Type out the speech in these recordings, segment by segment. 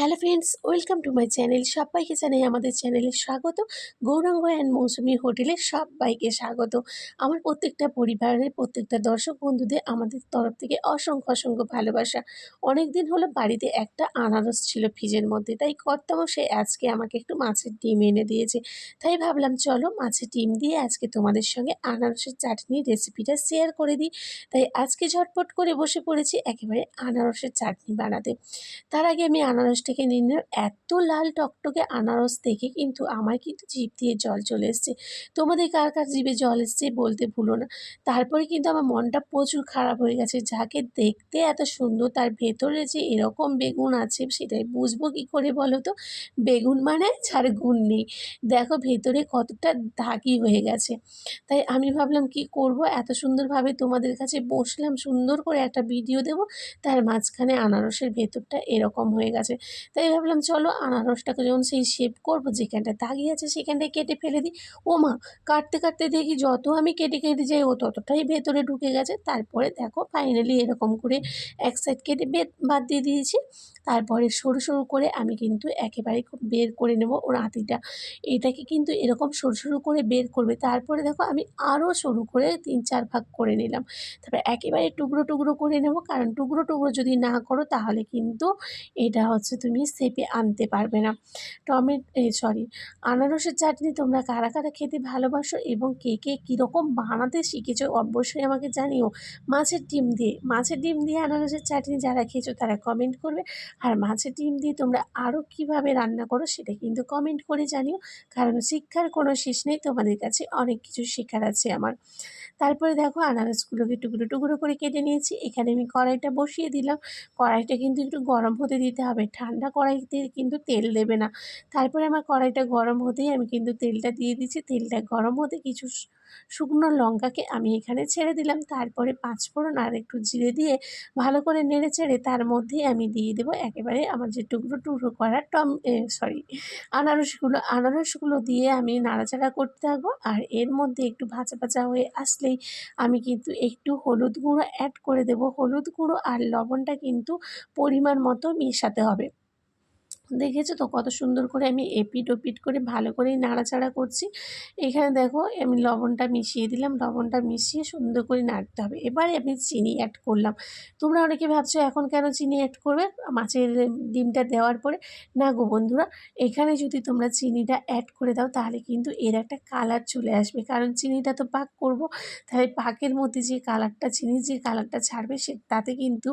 Hello friends welcome to my channel সবাইকে জানাই আমাদের চ্যানেলে স্বাগত। গৌরাঙ্গ অ্যান্ড মৌসুমি হোটেলে সবাইকে স্বাগত। আমার প্রত্যেকটা পরিবারের, প্রত্যেকটা দর্শক বন্ধুদের আমাদের তরফ থেকে অসংখ্য অসংখ্য ভালোবাসা। অনেক দিন হলো বাড়িতে একটা আনারস ছিল ফ্রিজের মধ্যে, তাই কর্তাও সে আজকে আমাকে একটু মাছের ডিম এনে দিয়েছে। তাই ভাবলাম, চলো মাছের ডিম দিয়ে আজকে তোমাদের সঙ্গে আনারসের চাটনির রেসিপিটা শেয়ার করে দিই। তাই আজকে ঝটপট করে বসে পড়েছি একেবারে আনারসের চাটনি বানাতে। তার আগে আমি আনারসটাকে নিয়ে এত লাল টকটকে আনারস দেখে কিন্তু আমার কিন্তু জিভ দিয়ে জল চলে এসছে। তোমাদের কার কার জিভে জল এসছে বলতে ভুলো না। তারপরে কিন্তু আমার মনটা প্রচুর খারাপ হয়ে গেছে। যাকে দেখতে এত সুন্দর, তার ভেতরে যে এরকম বেগুন আছে সেটাই বুঝব কী করে বলো তো? বেগুন মানে যার গুণ নেই। দেখো ভেতরে কতটা দাগি হয়ে গেছে। তাই আমি ভাবলাম কি করব? এত সুন্দরভাবে তোমাদের কাছে বসলাম, সুন্দর করে একটা ভিডিও দেব, তার মাঝখানে আনারসের ভেতরটা এরকম হয়ে গেছে। তাই ভাবলাম, চলো আনারসটাকে যখন সেই শেপ করব যেখানটা দাগিয়ে আছে সেখানটায় কেটে ফেলে দিই। ও মা, কাটতে কাটতে দেখি যত আমি কেটে কেটে যাই ও ততটাই ভেতরে ঢুকে গেছে। তারপরে দেখো ফাইনালি এরকম করে এক সাইড কেটে বেদ, বাদ দিয়ে দিয়েছি। তারপরে সরু সরু করে আমি কিন্তু একেবারে খুব বের করে নেব ওর আতিটা। এটাকে কিন্তু এরকম সরু সরু করে বের করবে। তারপরে দেখো আমি আরও সরু করে তিন চার ভাগ করে নিলাম। তারপরে একেবারে টুকরো টুকরো করে নেব। কারণ টুকরো টুকরো যদি না করো তাহলে কিন্তু এটা হচ্ছে তুমি শেপে আনতে পারবে না। টমেট সরি আনারসের চাটনি তোমরা কারা কারা খেতে ভালোবাসো এবং কে কে কীরকম বানাতে শিখেছো অবশ্যই আমাকে জানিও। মাছের ডিম দিয়ে, মাছের ডিম দিয়ে আনারসের চাটনি যারা খেয়েছো তারা কমেন্ট করবে। আর মাছের ডিম দিয়ে তোমরা আরও কীভাবে রান্না করো সেটা কিন্তু কমেন্ট করে জানিও। কারণ শিক্ষার কোনো শেষ নেই, তোমাদের কাছে অনেক কিছু শেখার আছে আমার। তারপরে দেখো আনারসগুলোকে টুকরো টুকরো করে কেটে নিয়েছি। এখানে আমি কড়াইটা বসিয়ে দিলাম। কড়াইটা কিন্তু একটু গরম হতে দিতে হবে। ঠান্ডা কড়াইতে কিন্তু তেল দেবে না। তারপরে আমার কড়াইটা গরম হতেই আমি কিন্তু তেলটা দিয়ে দিচ্ছি। তেলটা গরম হতে কিছু শুকনো লঙ্কাকে আমি এখানে ছেড়ে দিলাম। তারপরে পাঁচফোড়ন আর একটু জিরে দিয়ে ভালো করে নেড়ে চেড়ে তার মধ্যেই আমি দিয়ে দেবো একেবারে আমার যে টুকরো টুকরো করা টম সরি, আনারসগুলো আনারসগুলো দিয়ে আমি নাড়াচাড়া করতে থাকব। আর এর মধ্যে একটু ভাজা ভাজা হয়ে আসলেই আমি কিন্তু একটু হলুদ গুঁড়ো অ্যাড করে দেবো। হলুদ গুঁড়ো আর লবণটা কিন্তু পরিমাণ মতো মেশাতে হবে। দেখেছ তো? কত সুন্দর করে আমি এপিট ওপিট করে ভালো করেই নাড়াচাড়া করছি। এখানে দেখো, আমি লবণটা মিশিয়ে দিলাম। লবণটা মিশিয়ে সুন্দর করে নাড়তে হবে। এবারে আমি চিনি অ্যাড করলাম। তোমরা অনেকে ভাবছ, এখন কেন চিনি অ্যাড করবে? মাছের ডিমটা দেওয়ার পরে, না গো বন্ধুরা, এখানে যদি তোমরা চিনিটা অ্যাড করে দাও, তাহলে কিন্তু এর একটা কালার চলে আসবে। কারণ চিনিটা তো পাক করব। তাহলে পাকের মধ্যে যে কালারটা চিনি যে কালারটা ছাড়বে, সে, তাতে কিন্তু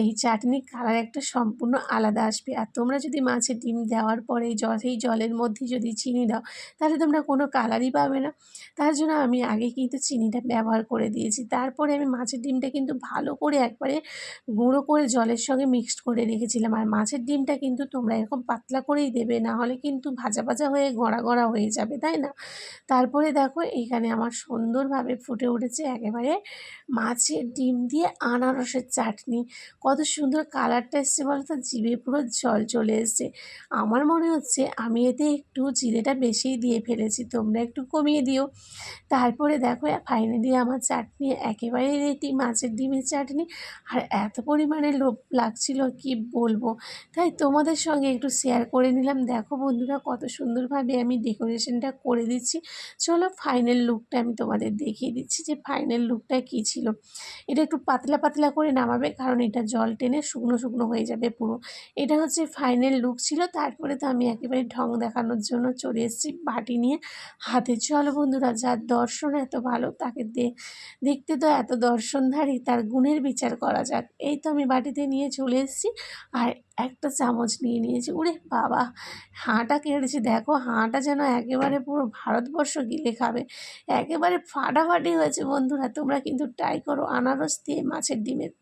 এই চাটনির কালার একটা সম্পূর্ণ আলাদা আসবে। আর তোমরা যদি মাছের ডিম দেওয়ার পরে সেই জলের মধ্যে যদি চিনি দাও, তাহলে তোমরা কোনো কালারই পাবে না। তার জন্য আমি আগে কিন্তু চিনিটা ব্যবহার করে দিয়েছি। তারপরে আমি মাছের ডিমটা কিন্তু ভালো করে একবারে গুঁড়ো করে জলের সঙ্গে মিক্সড করে রেখেছিলাম। আর মাছের ডিমটা কিন্তু তোমরা এরকম পাতলা করেই দেবে, না হলে কিন্তু ভাজা ভাজা হয়ে গড়া গড়া হয়ে যাবে, তাই না? তারপরে দেখো, এখানে আমার সুন্দরভাবে ফুটে উঠেছে একেবারে মাছের ডিম দিয়ে আনারসের চাটনি। কত সুন্দর কালারটা এসছে বলো তো? জিভে পুরো জল চলে এসছে। আমার মনে হচ্ছে আমি এতে একটু জিরেটা বেশিই দিয়ে ফেলেছি, তোমরা একটু কমিয়ে দিও। তারপরে দেখো ফাইনালি আমার চাটনি একেবারে রেডি মাছের ডিমের চাটনি। আর এত পরিমাণে লোভ লাগছিল, কি বলব? তাই তোমাদের সঙ্গে একটু শেয়ার করে নিলাম। দেখো বন্ধুরা, কত সুন্দরভাবে আমি ডেকোরেশনটা করে দিচ্ছি। চলো ফাইনাল লুকটা আমি তোমাদের দেখিয়ে দিচ্ছি যে ফাইনাল লুকটা কী ছিল। এটা একটু পাতলা পাতলা করে নামাবে, কারণ এটা জল টেনে শুকনো শুকনো হয়ে যাবে পুরো। এটা হচ্ছে ফাইনাল লুক ছিল, তারপরে তো আমি একেবারে ঢং দেখানোর জন্য চলে এসেছি বাটি নিয়ে হাতে। চলো বন্ধুরা, যার দর্শন এত ভালো, তাকে দেখতে তো এত দর্শনধারী, তার গুণের বিচার করা যাক। এই তো আমি বাটিতে নিয়ে চলে এসেছি আর একটা চামচ নিয়ে নিয়েছি। উরে বাবা, হাঁটা কেড়েছি। দেখো, হাঁটা যেন একেবারে পুরো ভারতবর্ষ গিলে খাবে। একেবারে ফাটাফাটি হয়েছে বন্ধুরা, তোমরা কিন্তু ট্রাই করো আনারস দিয়ে মাছের ডিমের।